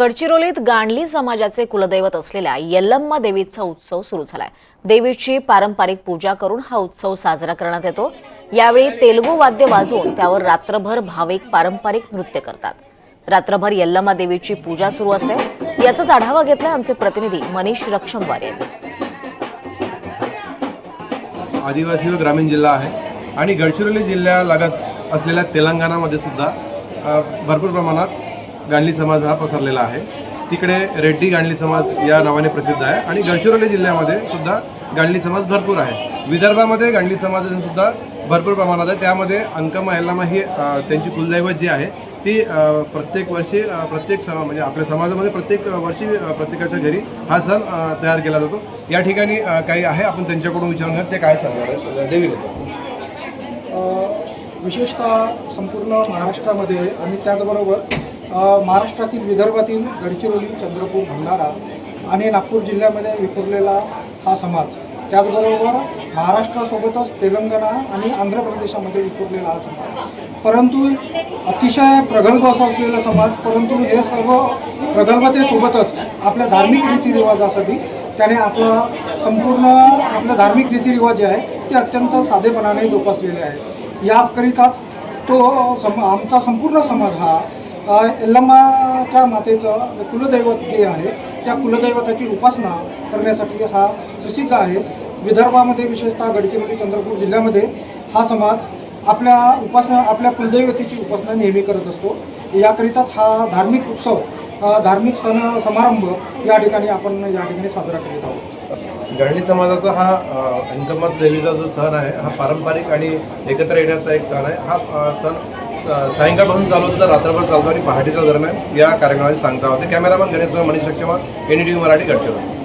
गडचिरोलीत गांडली समाजाचे कुलदैवत असलेल्या यल्लम्मा देवीचा उत्सव सुरू झालाय. देवीची पारंपरिक पूजा करून हा उत्सव साजरा करण्यात येतो. यावेळी तेलगू वाद्य वाजवून त्यावर रात्रभर भाविक पारंपरिक नृत्य करतात. रात्रभर यल्लम्मा देवीची पूजा सुरू असते. याचाच आढावा घेतलाय आमचे प्रतिनिधी मनीष रक्षमवार. यांनी आदिवासी व ग्रामीण जिल्हा आहे आणि गडचिरोली जिल्ह्यालगत असलेल्या तेलंगणामध्ये सुद्धा भरपूर प्रमाणात गांडली समाज हा पसरलेला आहे. तिकडे रेड्डी गांडली समाज या नावाने प्रसिद्ध आहे आणि गडचिरोली जिल्ह्यामध्ये सुद्धा गांडली समाज भरपूर आहे. विदर्भामध्ये गांडली समाजसुद्धा भरपूर प्रमाणात आहे. त्यामध्ये अंकमा यल्लामा ही त्यांची कुलदैवत जी आहे ती प्रत्येक वर्षी प्रत्येक सण म्हणजे आपल्या समाजामध्ये प्रत्येक वर्षी प्रत्येकाच्या घरी हा सण तयार केला जातो. या ठिकाणी काही आहे? आपण त्यांच्याकडून विचारून घ्या ते काय सांगणार देवी विशेषतः संपूर्ण महाराष्ट्रामध्ये आणि त्याचबरोबर महाराष्ट्रातील विदर्भातील गडचिरोली चंद्रपूर भंडारा आणि नागपूर जिल्ह्यामध्ये विखुरलेला हा समाज. त्याचबरोबर महाराष्ट्रासोबतच तेलंगणा आणि आंध्र प्रदेशामध्ये विखुरलेला हा समाज. परंतु अतिशय प्रगल्भ असा असलेला समाज परंतु हे सर्व प्रगल्भतेसोबतच आपल्या धार्मिक रीतिरिवाजासाठी त्याने आपला संपूर्ण आपले धार्मिक रीतिरिवाज जे आहे ते अत्यंत साधेपणाने जोपासलेले आहे. याकरिताच तो सम आमचा संपूर्ण समाज हा यल्लमाच्या मातेचं कुलदैवत जे आहे त्या कुलदैवताची उपासना करण्यासाठी हा प्रसिद्ध आहे. विदर्भामध्ये विशेषतः गडचिरोली चंद्रपूर जिल्ह्यामध्ये हा समाज आपल्या उपासना आपल्या कुलदैवतेची उपासना नेहमी करत असतो. याकरिताच हा धार्मिक उत्सव धार्मिक सण समारंभ या ठिकाणी आपण या ठिकाणी साजरा करीत आहोत. गांडी समाजाचा हा अंकमत देवीचा जो सण आहे हा पारंपरिक आणि एकत्र येण्याचा एक सण आहे. हा सण सायंकाळपासून चालू होतं तर रात्रभर चालतो आणि पहाटेच्या दरम्यान या कार्यक्रमाची सांगता होते. Cameraman Ganesh Manish Laxman N D Marathi Gadchiroli.